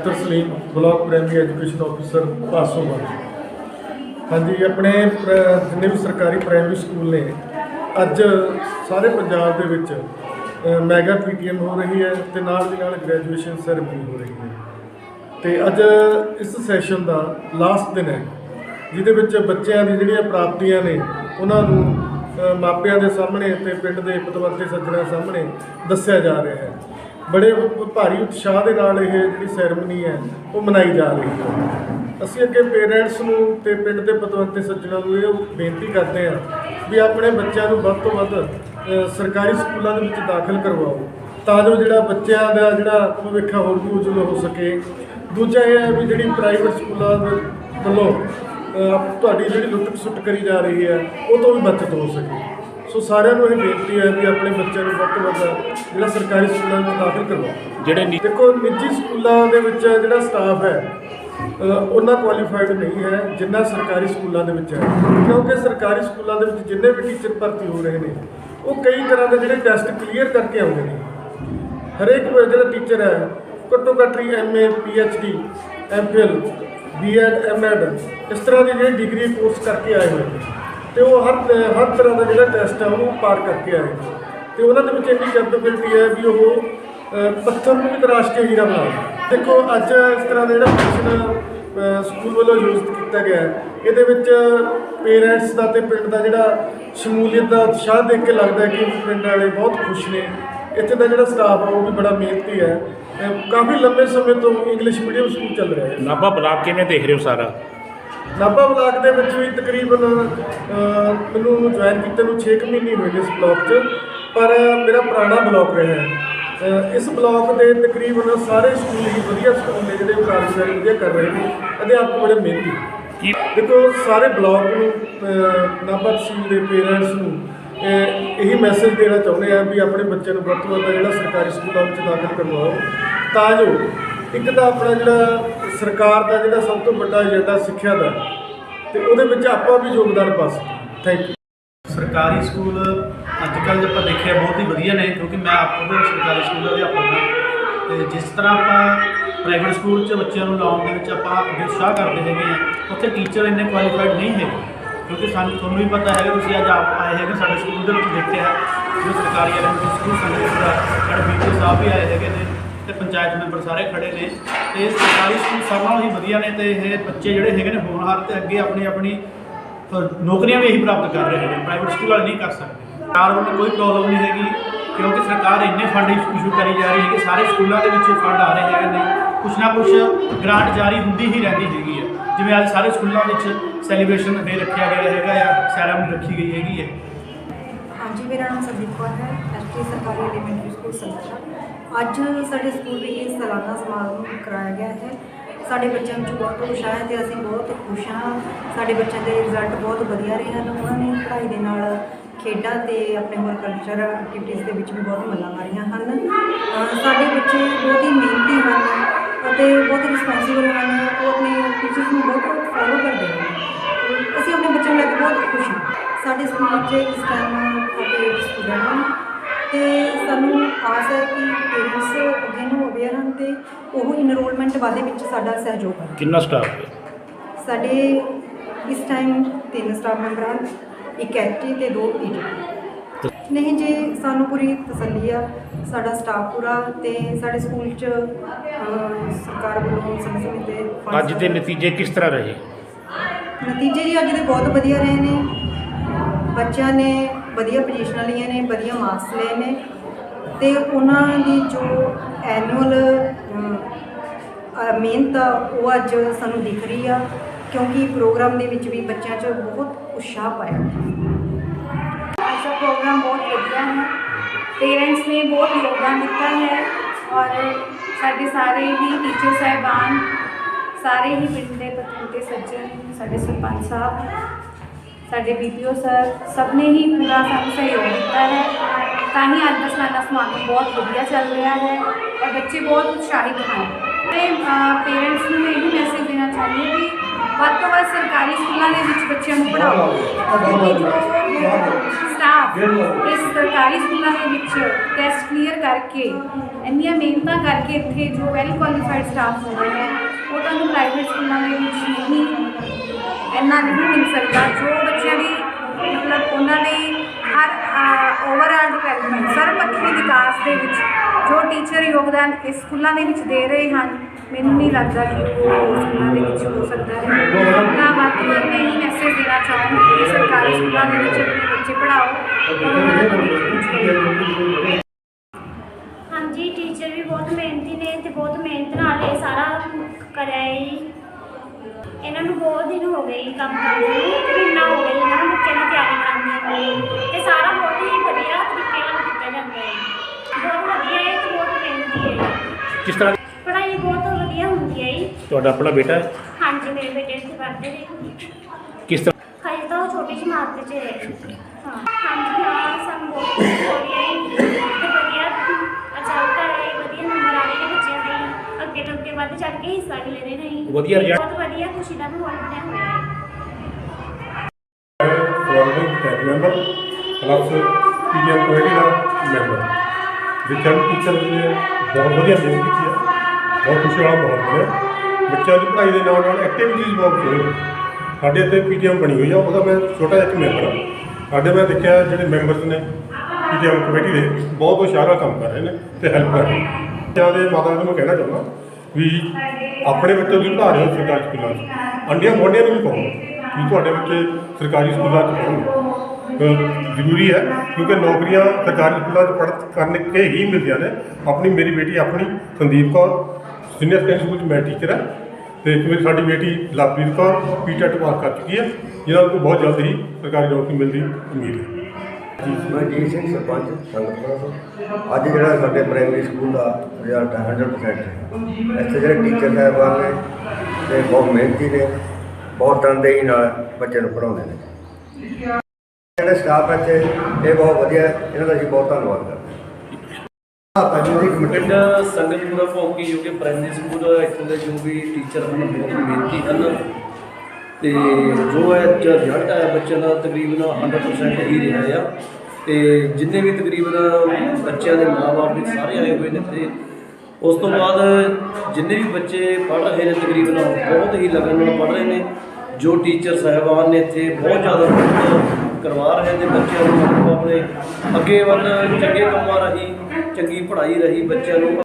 Akhtar Salim block primary education officer Pasowal ਹਾਂਜੀ, ਆਪਣੇ ਪ੍ਰ- ਜਿੰਨੇ ਵੀ ਸਰਕਾਰੀ ਪ੍ਰਾਇਮਰੀ ਸਕੂਲ ਨੇ, ਅੱਜ ਸਾਰੇ ਪੰਜਾਬ ਦੇ ਵਿੱਚ ਮੈਗਾ ਪੀਟੀਐਮ ਹੋ ਰਹੀ ਹੈ ਤੇ ਨਾਲ ਦੀ ਨਾਲ ਗ੍ਰੈਜੂਏਸ਼ਨ ਸੈਰੇਮਨੀ ਹੋ ਰਹੀ ਹੈ। ਤੇ ਅੱਜ ਇਸ ਸੈਸ਼ਨ ਦਾ ਲਾਸਟ ਦਿਨ ਹੈ, ਜਿਹਦੇ ਵਿੱਚ ਬੱਚਿਆਂ ਦੀ ਜਿਹੜੀਆਂ ਪ੍ਰਾਪਤੀਆਂ ਨੇ, ਉਹਨਾਂ ਨੂੰ ਮਾਪਿਆਂ ਦੇ ਸਾਹਮਣੇ ਤੇ ਪਿੰਡ ਦੇ ਪਤਵੰਤੇ ਸੱਜਣਾਂ ਸਾਹਮਣੇ ਦੱਸਿਆ ਜਾ ਰਿਹਾ ਹੈ। ਬੜੇ ਭਾਰੀ ਉਤਸ਼ਾਹ ਦੇ ਨਾਲ ਇਹ ਜਿਹੜੀ ਸੈਰੇਮਨੀ ਹੈ, ਉਹ ਮਨਾਈ ਜਾ ਰਹੀ ਹੈ। ਅਸੀਂ ਅੱਗੇ ਪੇਰੈਂਟਸ ਨੂੰ ਤੇ ਪਿੰਡ ਦੇ ਪਤਵੰਤੇ ਸੱਜਣਾਂ ਨੂੰ ਇਹ ਬੇਨਤੀ ਕਰਦੇ ਹਾਂ ਵੀ ਆਪਣੇ ਬੱਚਿਆਂ ਨੂੰ ਵੱਧ ਤੋਂ ਵੱਧ ਸਰਕਾਰੀ ਸਕੂਲਾਂ ਦੇ ਵਿੱਚ ਦਾਖਲ ਕਰਵਾਓ, ਤਾਂ ਜੋ ਜਿਹੜਾ ਬੱਚਿਆਂ ਦਾ ਜਿਹੜਾ ਭਵਿੱਖ ਹੋਰ ਵੀ ਉਜਵਲ ਹੋ ਸਕੇ। ਦੂਜਾ ਇਹ ਹੈ ਵੀ ਜਿਹੜੀ ਪ੍ਰਾਈਵੇਟ ਸਕੂਲਾਂ ਦੇ ਵੱਲੋਂ ਤੁਹਾਡੀ ਜਿਹੜੀ ਲੁੱਟ ਸੁੱਟ ਕਰੀ ਜਾ ਰਹੀ ਹੈ, ਉਹ ਤੋਂ ਵੀ ਬਚਤ ਹੋ ਸਕੇ। ਸੋ ਸਾਰਿਆਂ ਨੂੰ ਇਹ ਬੇਨਤੀ ਹੈ ਵੀ ਆਪਣੇ ਬੱਚਿਆਂ ਨੂੰ ਵੱਧ ਤੋਂ ਵੱਧ ਜਿਹੜਾ ਸਰਕਾਰੀ ਸਕੂਲਾਂ ਵਿੱਚ ਦਾਖਲ ਕਰਵਾਓ। ਜਿਹੜੇ ਨੀ- ਦੇਖੋ ਨਿੱਜੀ ਸਕੂਲਾਂ ਦੇ ਵਿੱਚ ਜਿਹੜਾ ਸਟਾਫ ਹੈ ਉਹਨਾਂ ਕੁਆਲੀਫਾਈਡ ਨਹੀਂ ਹੈ ਜਿੰਨਾ ਸਰਕਾਰੀ ਸਕੂਲਾਂ ਦੇ ਵਿੱਚ ਹੈ। ਕਿਉਂਕਿ ਸਰਕਾਰੀ ਸਕੂਲਾਂ ਦੇ ਵਿੱਚ ਜਿੰਨੇ ਵੀ ਟੀਚਰ ਭਰਤੀ ਹੋ ਰਹੇ ਨੇ ਉਹ ਕਈ ਤਰ੍ਹਾਂ ਦੇ ਜਿਹੜੇ ਟੈਸਟ ਕਲੀਅਰ ਕਰਕੇ ਆਉਂਦੇ ਨੇ। ਹਰੇਕ ਜਿਹੜਾ ਟੀਚਰ ਹੈ ਘੱਟੋ ਘੱਟ ਹੀ MA PhD MPhil BEd MEd ਇਸ ਤਰ੍ਹਾਂ ਦੀ ਜਿਹੜੀ ਡਿਗਰੀ ਕੋਰਸ ਕਰਕੇ ਆਏ ਹੋਏ ਨੇ। ਤੇ ਉਹ ਹਰ ਹਰ ਤਰ੍ਹਾਂ ਦਾ ਜਿਹੜਾ ਟੈਸਟ ਹੈ ਉਹਨੂੰ ਪਾਰ ਕਰਕੇ ਆਏ ਨੇ। ਤੇ ਉਹਨਾਂ ਦੇ ਵਿੱਚ ਇੰਨੀ ਕੈਪੇਬਿਲਿਟੀ ਹੈ ਵੀ ਉਹ ਪੱਥਰ ਨੂੰ ਵੀ ਤਰਾਸ਼ ਕੇ ਹੀਰਾ ਬਣਾ ਦਿੰਦੇ। ਦੇਖੋ, ਅੱਜ ਇਸ ਤਰ੍ਹਾਂ ਦਾ ਜਿਹੜਾ ਫੰਕਸ਼ਨ ਸਕੂਲ ਵੱਲੋਂ ਯੂਜ਼ ਕੀਤਾ ਗਿਆ ਇਹਦੇ ਵਿੱਚ ਪੇਰੈਂਟਸ ਦਾ ਤੇ ਪਿੰਡ ਦਾ ਜਿਹੜਾ ਸ਼ਮੂਲੀਅਤ ਦਾ ਉਤਸ਼ਾਹ ਦੇਖ ਕੇ ਲੱਗਦਾ ਕਿ ਪਿੰਡ ਵਾਲੇ ਬਹੁਤ ਖੁਸ਼ ਨੇ। ਇੱਥੇ ਦਾ ਜਿਹੜਾ ਸਟਾਫ ਆ, ਉਹ ਵੀ ਬੜਾ ਮਿਹਨਤੀ ਹੈ। ਕਾਫੀ ਲੰਬੇ ਸਮੇਂ ਤੋਂ ਇੰਗਲਿਸ਼ ਮੀਡੀਅਮ ਸਕੂਲ ਚੱਲ ਰਿਹਾ ਹੈ। ਨਾਭਾ ਬਲਾਕ ਕਿਵੇਂ ਦੇਖ ਰਹੇ ਹੋ ਸਾਰਾ? ਨਾਭਾ ਬਲਾਕ ਦੇ ਵਿੱਚ ਵੀ ਤਕਰੀਬਨ ਮੈਨੂੰ ਜੁਆਇਨ ਕੀਤੇ ਨੂੰ 6 ਮਹੀਨੇ ਹੋਏ ਨੇ ਇਸ ਬਲਾਕ 'ਚ ਪਰ ਮੇਰਾ ਪੁਰਾਣਾ ਬਲਾਕ ਰਿਹਾ ਹੈ। ਇਸ ਬਲਾਕ ਦੇ ਤਕਰੀਬਨ ਸਾਰੇ ਸਕੂਲ ਹੀ ਵਧੀਆ ਸਕੂਲ ਨੇ ਜਿਹੜੇ ਕਾਰਜਕਾਰੀ ਵਧੀਆ ਕਰ ਰਹੇ ਨੇ ਅਧਿਆਪਕ ਬੜੇ ਮਿਹਨਤੀ ਦੇਖੋ ਸਾਰੇ ਬਲਾਕ ਨੂੰ ਨਾਭਾ ਤਹਿਸੀਲ ਦੇ ਪੇਰੈਂਟਸ ਨੂੰ ਇਹੀ ਮੈਸੇਜ ਦੇਣਾ ਚਾਹੁੰਦੇ ਆ ਵੀ ਆਪਣੇ ਬੱਚੇ ਨੂੰ ਵੱਧ ਤੋਂ ਵੱਧ ਜਿਹੜਾ ਸਰਕਾਰੀ ਸਕੂਲਾਂ ਵਿੱਚ ਦਾਖਲ ਕਰਵਾਓ। ਤਾਂ ਜੋ ਇੱਕ ਤਾਂ ਆਪਣਾ ਜਿਹੜਾ ਸਰਕਾਰ ਦਾ ਜਿਹੜਾ ਸਭ ਤੋਂ ਵੱਡਾ ਏਜੰਡਾ ਸਿੱਖਿਆ ਦਾ ਤੇ ਉਹਦੇ ਵਿੱਚ ਆਪਾਂ ਵੀ ਯੋਗਦਾਨ ਪਾ ਸਕੀਏ ਥੈਂਕ ਯੂ ਸਰਕਾਰੀ ਸਕੂਲ ਅੱਜ ਕੱਲ੍ਹ ਜੇ ਆਪਾਂ ਦੇਖਿਆ ਬਹੁਤ ਹੀ ਵਧੀਆ ਨੇ, ਕਿਉਂਕਿ ਮੈਂ ਆਪ ਖੁਦ ਸਰਕਾਰੀ ਸਕੂਲ ਦਾ ਅਧਿਆਪਕ ਹਾਂ। ਤੇ ਜਿਸ ਤਰ੍ਹਾਂ ਆਪਾਂ ਪ੍ਰਾਈਵੇਟ ਸਕੂਲ 'ਚ ਬੱਚਿਆਂ ਨੂੰ ਲਾਉਣ ਦੇ ਵਿੱਚ ਆਪਾਂ ਅੱਗੇ ਉਤਸ਼ਾਹ ਕਰਦੇ ਹੈਗੇ ਆ ਉੱਥੇ ਟੀਚਰ ਇੰਨੇ ਕੁਆਲੀਫਾਈਡ ਨਹੀਂ ਹੈਗੇ। ਕਿਉਂਕਿ ਸਾਨੂੰ, ਤੁਹਾਨੂੰ ਵੀ ਪਤਾ ਹੈਗਾ, ਤੁਸੀਂ ਅੱਜ ਆਪ ਆਏ ਹੈਗੇ ਸਾਡੇ ਸਕੂਲ ਦੇ ਵਿੱਚ ਦੇਖਿਆ ਹੈ ਜੋ ਸਰਕਾਰੀ ਐਲੀਮੈਂਟਰੀ ਸਕੂਲ ਸਾਡੇ ਵਿੱਚ ਦਾ ਸਾਡੇ ਬੀਪੀ ਸਾਹਿਬ ਵੀ ਆਏ ਹੈਗੇ ਨੇ। ਤੇ ਪੰਚਾਇਤ ਮੈਂਬਰ ਸਾਰੇ ਖੜੇ ਨੇ ਤੇ ਸਰਕਾਰੀ ਸਕੂਲ ਸਭ ਨਾਲੋਂ ਹੀ ਵਧੀਆ ਨੇ ਤੇ ਇਹ ਬੱਚੇ ਜਿਹੜੇ ਹੈਗੇ ਨੇ ਹੋਣਹਾਰ ਤੇ ਅੱਗੇ ਆਪਣੀ ਆਪਣੀ ਨੌਕਰੀਆਂ ਵੀ ਇਹੀ ਪ੍ਰਾਪਤ ਕਰ ਰਹੇ ਨੇ ਪ੍ਰਾਈਵੇਟ ਸਕੂਲ ਵਾਲੇ ਨਹੀਂ ਕਰ ਸਕਦੇ। ਸਰਕਾਰ ਵੱਲੋਂ ਕੋਈ ਪ੍ਰੋਬਲਮ ਨਹੀਂ ਹੈਗੀ, ਕਿਉਂਕਿ ਸਰਕਾਰ ਇੰਨੇ ਫੰਡ ਇਸ਼ੂ ਕਰੀ ਜਾ ਰਹੀ ਹੈ ਕਿ ਸਾਰੇ ਸਕੂਲਾਂ ਦੇ ਵਿੱਚ ਫੰਡ ਆ ਰਹੇ ਹੈਗੇ ਨੇ, ਕੁਛ ਨਾ ਕੁਛ ਗ੍ਰਾਂਟ ਜਾਰੀ ਹੁੰਦੀ ਹੀ ਰਹਿੰਦੀ ਹੈਗੀ ਹੈ। ਜਿਵੇਂ ਅੱਜ ਸਾਰੇ ਸਕੂਲਾਂ ਵਿੱਚ ਸੈਲੀਬ੍ਰੇਸ਼ਨ ਡੇ ਰੱਖਿਆ ਗਿਆ ਹੈਗਾ ਆ ਸੈਰਾਮਨੀ ਰੱਖੀ ਗਈ ਹੈਗੀ ਹੈ। ਹਾਂਜੀ, ਮੇਰਾ ਨਾਮ ਸੰਦੀਪ ਕੌਰ ਹੈ ਐਸਟੀ ਸਰਕਾਰੀ ਐਲੀਮੈਂਟਰੀ ਸਕੂਲ ਸੰਗਠਨ ਅੱਜ ਸਾਡੇ ਸਕੂਲ ਵਿੱਚ ਸਾਲਾਨਾ ਸਮਾਗਮ ਕਰਾਇਆ ਗਿਆ ਹੈ। ਸਾਡੇ ਬੱਚਿਆਂ ਵਿੱਚ ਬਹੁਤ ਖੁਸ਼ ਹੈ ਤੇ ਅਸੀਂ ਬਹੁਤ ਖੁਸ਼ ਹਾਂ। ਸਾਡੇ ਬੱਚਿਆਂ ਦੇ ਰਿਜ਼ਲਟ ਬਹੁਤ ਵਧੀਆ ਰਹੇ ਹਨ। ਉਹਨਾਂ ਨੇ ਪੜ੍ਹਾਈ ਦੇ ਨਾਲ ਖੇਡਾਂ ਤੇ ਆਪਣੇ ਹੋਰ ਕਲਚਰ ਐਕਟੀਵਿਟੀਜ਼ ਦੇ ਵਿੱਚ ਵੀ ਬਹੁਤ ਮੱਲਾਂ ਮਾਰੀਆਂ ਹਨ। ਸਾਡੇ ਬੱਚੇ ਬਹੁਤ ਹੀ ਮਿਹਨਤੀ ਹਨ ਅਤੇ ਬਹੁਤ ਰਿਸਪੌਂਸੀਬਲ ਹਨ। ਉਹ ਆਪਣੇ ਟੀਚਰਸ ਨੂੰ ਬਹੁਤ ਫੋਲੋ ਕਰਦੇ ਹਨ। ਅਸੀਂ ਆਪਣੇ ਬੱਚਿਆਂ ਨੂੰ ਲੈ ਕੇ ਬਹੁਤ ਖੁਸ਼ ਹਾਂ। ਸਾਡੇ ਸਕੂਲ ਵਿੱਚ ਇਸ ਟਾਈਮ 38 ਸਟੂਡੈਂਟ ਹਨ ਤੇ ਸਾਨੂੰ ਆਸ ਹੈ ਕਿ ਪੇਰੈਂਟਸ ਅੱਗੇ ਨੂੰ ਅਵੇਅਰ ਹਨ ਤੇ ਉਹ ਇਨਰੋਲਮੈਂਟ ਵਾਧੇ ਵਿੱਚ ਸਾਡਾ ਸਹਿਯੋਗ ਕਰਨ ਕਿੰਨਾ ਸਟਾਫ ਹੈ? ਸਾਡੇ ਇਸ ਟਾਈਮ ਤਿੰਨ ਸਟਾਫ ਮੈਂਬਰ ਹਨ ਇੱਕ ਐਕਟੀ ਤੇ ਦੋ ਈਡੀ ਨਹੀਂ ਜੀ ਸਾਨੂੰ ਪੂਰੀ ਤਸੱਲੀ ਆ ਸਾਡਾ ਸਟਾਫ ਪੂਰਾ ਤੇ ਸਾਡੇ ਸਕੂਲ 'ਚ ਅਹ, ਸਰਕਾਰ ਵੱਲੋਂ ਸਮੇਂ ਸਮੇਂ ਤੇ funds ਅੱਜ ਦੇ ਨਤੀਜੇ ਕਿਸ ਤਰ੍ਹਾਂ ਰਹੇ? ਨਤੀਜੇ ਜੀ ਅੱਜ ਦੇ ਬਹੁਤ ਵਧੀਆ ਰਹੇ ਨੇ। ਬੱਚਿਆਂ ਨੇ ਵਧੀਆ ਪੋਜੀਸ਼ਨਾਂ ਲਈਆਂ ਨੇ, ਵਧੀਆ ਮਾਰਕਸ ਲਏ ਨੇ ਤੇ ਉਹਨਾਂ ਦੀ ਜੋ ਐਨੂਅਲ ਮਿਹਨਤ ਆ, ਉਹ ਅੱਜ ਸਾਨੂੰ ਦਿਖ ਰਹੀ ਆ ਕਿਉਂਕਿ ਪ੍ਰੋਗਰਾਮ ਦੇ ਵਿੱਚ ਵੀ ਬੱਚਿਆਂ 'ਚ ਬਹੁਤ ਉਤਸ਼ਾਹ ਪਾਇਆ ਅੱਜ ਦਾ ਪ੍ਰੋਗਰਾਮ ਬਹੁਤ ਵਧੀਆ ਹੈ। ਪੇਰੈਂਟਸ ਨੇ ਬਹੁਤ ਯੋਗਦਾਨ ਦਿੱਤਾ ਹੈ ਔਰ ਸਾਡੇ ਸਾਰੇ ਹੀ ਟੀਚਰ ਸਾਹਿਬਾਨ, ਸਾਰੇ ਹੀ ਪਿੰਡ ਦੇ ਪਤਵੰਤੇ ਸੱਜਣ, ਸਾਡੇ ਸਰਪੰਚ ਸਾਹਿਬ ਸਾਡੇ ਬੀਪੀਓ ਸਰ ਸਭ ਨੇ ਹੀ ਪੂਰਾ ਸਾਨੂੰ ਸਹਿਯੋਗ ਦਿੱਤਾ ਹੈ ਤਾਂ ਹੀ ਅੱਜ ਦਾ ਸਾਡਾ ਸਮਾਗਮ ਬਹੁਤ ਵਧੀਆ ਚੱਲ ਰਿਹਾ ਹੈ ਔਰ ਬੱਚੇ ਬਹੁਤ ਉਤਸ਼ਾਹਿਤ ਹਨ ਤੇ ਪੇਰੈਂਟਸ ਨੂੰ ਮੈਂ ਇਹ ਮੈਸੇਜ ਦੇਣਾ ਚਾਹੁੰਦੀ ਹਾਂ ਕਿ ਵੱਧ ਤੋਂ ਵੱਧ ਸਰਕਾਰੀ ਸਕੂਲਾਂ ਦੇ ਵਿੱਚ ਬੱਚਿਆਂ ਨੂੰ ਪੜ੍ਹਾਓ ਕਿਉਂਕਿ ਜੋ ਸਟਾਫ ਇਸ ਸਰਕਾਰੀ ਸਕੂਲਾਂ ਦੇ ਵਿੱਚ ਟੈਸਟ ਕਲੀਅਰ ਕਰਕੇ ਇੰਨੀਆਂ ਮਿਹਨਤਾਂ ਕਰਕੇ ਇੱਥੇ ਜੋ ਵੈਲ ਕੁਆਲੀਫਾਈਡ ਸਟਾਫ ਹੁੰਦਾ ਹੈ ਉਹ ਤੁਹਾਨੂੰ ਪ੍ਰਾਈਵੇਟ ਸਕੂਲਾਂ ਦੇ ਵਿੱਚ ਨਹੀਂ ਇੰਨਾ ਨਹੀਂ ਮਿਲ ਸਕਦਾ, ਜੋ ਬੱਚਿਆਂ ਦੀ ਮਤਲਬ ਉਹਨਾਂ ਲਈ ਹਰ ਓਵਰਆਲ ਡਿਵੈਲਪਮੈਂਟ ਸਰਬਪੱਖੀ ਵਿਕਾਸ ਦੇ ਵਿੱਚ ਜੋ ਟੀਚਰ ਯੋਗਦਾਨ ਇਸ ਸਕੂਲਾਂ ਦੇ ਵਿੱਚ ਦੇ ਰਹੇ ਹਨ, ਮੈਨੂੰ ਨਹੀਂ ਲੱਗਦਾ ਕਿ ਉਹ ਸਕੂਲਾਂ ਦੇ ਵਿੱਚ ਹੋ ਸਕਦਾ ਹੈ। ਤਾਂ ਵੱਧ ਤੋਂ ਮੈਂ ਇਹ ਮੈਸੇਜ ਦੇਣਾ ਚਾਹੂੰਗੀ ਕਿ ਸਰਕਾਰੀ ਸਕੂਲਾਂ ਦੇ ਵਿੱਚ ਆਪਣੇ ਬੱਚੇ ਪੜ੍ਹਾਓ ਹਾਂਜੀ ਟੀਚਰ ਵੀ ਬਹੁਤ ਮਿਹਨਤੀ ਨੇ ਤੇ ਬਹੁਤ ਮਿਹਨਤ ਨਾਲ ਇਹ ਸਾਰਾ ਕਰਿਆ ਹੈ ਜੀ। ਇਹਨਾਂ ਨੂੰ ਬਹੁਤ ਦਿਨ ਹੋ ਗਏ ਜੀ ਕੰਮ ਕਰਦੇ ਨੂੰ ਮਹੀਨਾ ਹੋ ਗਿਆ ਜੀ ਇਹਨਾਂ ਨੂੰ ਬੱਚਿਆਂ ਦੀ ਤਿਆਰੀ ਕਰਾਉਂਦੇ ਨੂੰ। ਤੇ ਸਾਰਾ ਬਹੁਤ ਹੀ ਵਧੀਆ ਤਰੀਕੇ ਨਾਲ ਕੀਤਾ ਜਾਂਦਾ ਹੈ ਬਹੁਤ ਵਧੀਆ ਹੈ ਤੇ ਬਹੁਤ ਮਿਹਨਤੀ ਹੈ ਕਿਸ ਤਰ੍ਹਾਂ? ਪੜ੍ਹਾਈ ਬਹੁਤ ਵਧੀਆ ਹੁੰਦੀ ਹੈ ਜੀ। ਤੁਹਾਡਾ ਆਪਣਾ ਬੇਟਾ ਹੈ? ਹਾਂਜੀ ਮੇਰੇ ਬੇਟੇ ਇੱਥੇ ਪੜ੍ਹਦੇ ਨੇ ਕਿਸ ਤਰ੍ਹਾਂ? ਹਜੇ ਤਾਂ ਉਹ ਛੋਟੀ ਜਿਹੀ ਮਾਤ 'ਚ ਹੈ ਹਾਂ ਹਾਂਜੀ ਹਾਂ ਸਾਨੂੰ ਬਹੁਤ ਖੁਸ਼ੀ ਹੋ ਰਹੀ ਹੈ ਤੇ ਵਧੀਆ ਆ ਰਿਹਾ ਹੈ ਵਧੀਆ ਨੰਬਰ ਆ ਰਹੇ ਨੇ ਬੱਚਿਆਂ ਦੇ ਅੱਗੇ ਤੋਂ ਅੱਗੇ ਵੱਧ ਚੜ ਕੇ ਹਿੱਸਾ ਵੀ ਲੈ ਰਹੇ ਨੇ ਵਧੀਆ result- ਬਹੁਤ ਵਧੀਆ ਖੁਸ਼ੀ ਦਾ ਮਾਹੌਲ ਬਣਿਆ ਹੋਇਆ ਹੈ formal tech member plus PDM committee ਦਾ ਮੈਂਬਰ। ਵਿਚਾਰ ਟੀਚਰ ਨੇ ਬਹੁਤ ਵਧੀਆ ਮਿਹਨਤ ਕੀਤੀ ਹੈ ਬਹੁਤ ਖੁਸ਼ੀ ਵਾਲਾ ਮਾਹੌਲ ਹੈ ਬੱਚਿਆਂ ਦੀ ਪੜ੍ਹਾਈ ਦੇ ਨਾਲ ਨਾਲ ਐਕਟੀਵਿਟੀਜ਼ ਬਹੁਤ ਹੋਈ। ਸਾਡੇ ਇੱਥੇ ਪੀਡੀਐਮ ਬਣੀ ਹੋਈ ਆ, ਉਹਦਾ ਮੈਂ ਛੋਟਾ ਜਿਹਾ ਮੈਂਬਰ ਹਾਂ ਸਾਡੇ ਮੈਂ ਦੇਖਿਆ ਜਿਹੜੇ ਮੈਂਬਰਸ ਨੇ ਪੀਡੀਐਮ ਕਮੇਟੀ ਦੇ, ਬਹੁਤ ਹੁਸ਼ਿਆਰਾ ਕੰਮ ਕਰ ਰਹੇ ਨੇ ਤੇ ਹੈਲਪ ਕਰ ਰਹੇ ਨੇ। ਬੱਚਿਆਂ ਦੇ ਮਾਤਾ ਨੂੰ ਮੈਂ ਕਹਿਣਾ ਚਾਹੁੰਦਾ ਵੀ ਆਪਣੇ ਬੱਚੇ ਨੂੰ ਪੜ੍ਹਾ ਰਹੇ ਹੋ ਸਰਕਾਰੀ ਸਕੂਲਾਂ 'ਚ। ਅੰਡੀਆਂ ਗੁਆਂਢੀਆਂ ਨੂੰ ਵੀ ਕਹੋ ਵੀ ਤੁਹਾਡੇ ਬੱਚੇ ਸਰਕਾਰੀ ਸਕੂਲਾਂ 'ਚ ਪੜ੍ਹਨ? ਜ਼ਰੂਰੀ ਹੈ ਕਿਉਂਕਿ ਨੌਕਰੀਆਂ ਸਰਕਾਰੀ ਸਕੂਲਾਂ 'ਚ ਪੜ੍ਹ ਕਰਨ ਕੇ ਹੀ ਮਿਲਦੀਆਂ ਨੇ। ਆਪਣੀ ਮੇਰੀ ਬੇਟੀ ਆਪਣੀ Sandeep Kaur senior secondary school 'ਚ ਮੈਂ ਟੀਚਰ ਹਾਂ। ਤੇ ਇੱਕ ਮੇਰੀ ਸਾਡੀ ਬੇਟੀ ਲਵਪ੍ਰੀਤ ਕੌਰ ਪੀਟੈਟ ਪਾਸ ਕਰ ਚੁੱਕੀ ਹੈ। ਜਿਹਨਾਂ ਨੂੰ ਬਹੁਤ ਜਲਦ ਹੀ ਸਰਕਾਰੀ ਨੌਕਰੀ ਮਿਲਣ ਦੀ ਉਮੀਦ ਹੈ। ਮੈਂ ਜੀ। ਸਿੰਘ ਸਰਪੰਚ ਸੰਗਤਪੁਰਾ ਤੋਂ ਅੱਜ ਜਿਹੜਾ ਸਾਡੇ ਪ੍ਰਾਇਮਰੀ ਸਕੂਲ ਦਾ ਰਿਜ਼ਲਟ ਹੈ 100% ਹੈ। ਇੱਥੇ ਜਿਹੜੇ ਟੀਚਰ ਸਾਹਿਬਾਨ ਨੇ ਤੇ ਬਹੁਤ ਮਿਹਨਤੀ ਨੇ। ਬਹੁਤ ਤਨਦੇਹੀ ਨਾਲ ਬੱਚਿਆਂ ਨੂੰ ਪੜ੍ਹਾਉਂਦੇ ਨੇ। ਜਿਹੜੇ ਸਟਾਫ ਇੱਥੇ, ਇਹ ਬਹੁਤ ਵਧੀਆ ਹੈ ਇਹਨਾਂ ਦਾ ਅਸੀਂ ਬਹੁਤ ਧੰਨਵਾਦ ਕਰਦੇ ਹਾਂ। ਆਪਾਂ ਜੀ ਦੀ ਕਮੇਟੀ ਪਿੰਡ ਸੰਗਤਪੁਰਾ ਭੋਗੀ ਜੋ ਕਿ ਪ੍ਰਾਇਮਰੀ ਸਕੂਲ ਇੱਥੋਂ ਦੇ ਜੋ ਵੀ ਟੀਚਰ ਹਨ ਬਹੁਤ ਮਿਹਨਤੀ ਹਨ ਤੇ ਜੋ ਹੈ ਜ- ਰਿਜ਼ਲਟ ਆਇਆ ਬੱਚਿਆਂ ਦਾ, ਤਕਰੀਬਨ 100% ਹੀ ਰਿਹਾ ਆ। ਤੇ ਜਿੰਨੇ ਵੀ ਤਕਰੀਬਨ ਬੱਚਿਆਂ ਦੇ ਮਾਪੇ ਵੀ ਸਾਰੇ ਆਏ ਹੋਏ ਨੇ ਤੇ ਉਸ ਤੋਂ ਬਾਅਦ ਜਿੰਨੇ ਵੀ ਬੱਚੇ ਪੜ੍ਹ ਰਹੇ ਨੇ ਤਕਰੀਬਨ, ਬਹੁਤ ਹੀ ਲਗਨ ਨਾਲ ਪੜ੍ਹ ਰਹੇ ਨੇ। ਜੋ ਟੀਚਰ ਸਾਹਿਬਾਨ ਨੇ ਇੱਥੇ, ਬਹੁਤ ਜ਼ਿਆਦਾ ਕਰਵਾ ਰਹੇ ਨੇ ਬੱਚਿਆਂ ਨੂੰ ਆਪਣੇ ਅੱਗੇ ਵੱਲ, ਚੰਗੇ ਕੰਮਾਂ ਰਾਹੀਂ, ਚੰਗੀ ਪੜ੍ਹਾਈ ਰਹੀ ਬੱਚਿਆਂ ਨੂੰ